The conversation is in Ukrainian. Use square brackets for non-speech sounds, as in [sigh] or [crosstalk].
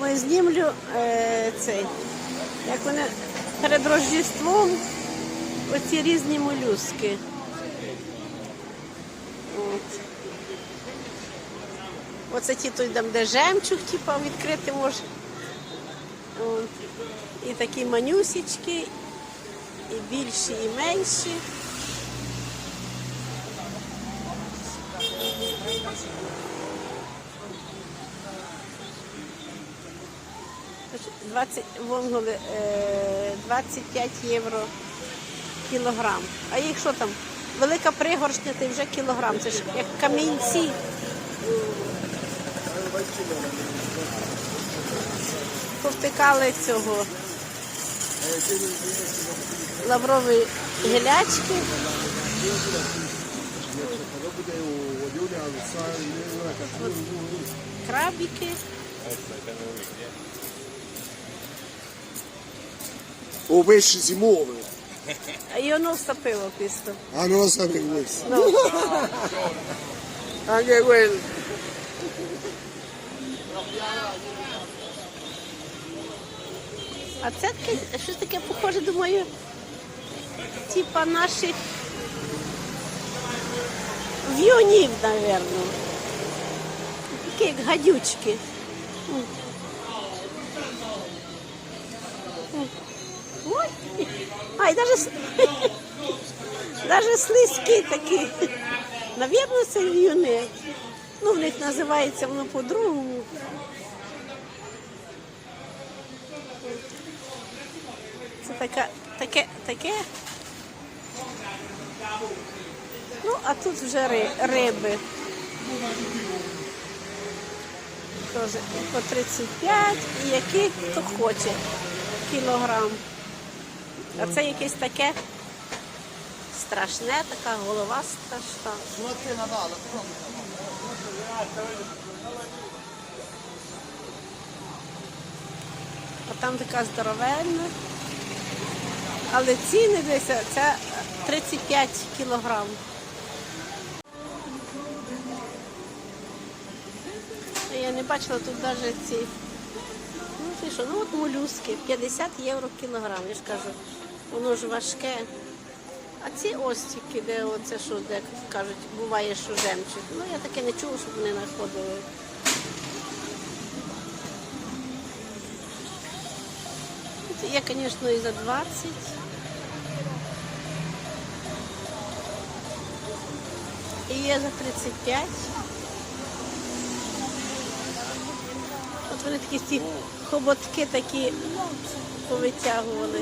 думаю, знімлю е, цей, як вони перед Рождеством оці різні молюски. От. Оце ті той там, де жемчуг, типа, відкрити може. От. І такі манюсічки, і більші, і менші. Значить, 20, вонголи, е, 25 євро кілограм. А їх що там? Велика пригоршня, ти вже кілограм. Це ж як камінці. Повтикали цього лаврової гілячки. От крабики. O pesce si muove. А io non sapevo questo. Ah, non lo sapevo questo. No. Anche quello. А це таке, щось таке похоже, думаю, типа наших в'юнів, напевно. Такі як гадючки. Ай, [laughs] даже слизькі такі. Навірно, це в'юни. Ну, в них називається воно по-другому. Це така, таке, таке. Ну, а тут вже ри- риби. Тоже по 35, і який хто хоче кілограм. А це якесь таке страшне, така голова страшна. А там така здоровенна. Але ціни десь це 35 кілограм. Я не бачила тут навіть ці. Ну, ти що, ну от молюски, 50 євро кілограм, я ж кажу, воно ж важке. А ці остіки, де оце що, де кажуть, буває, що жемчуг. Ну я таке не чула, щоб вони знаходили. Є, звісно, і за 20. І є за 35. От вони такі ці хоботки такі повитягували.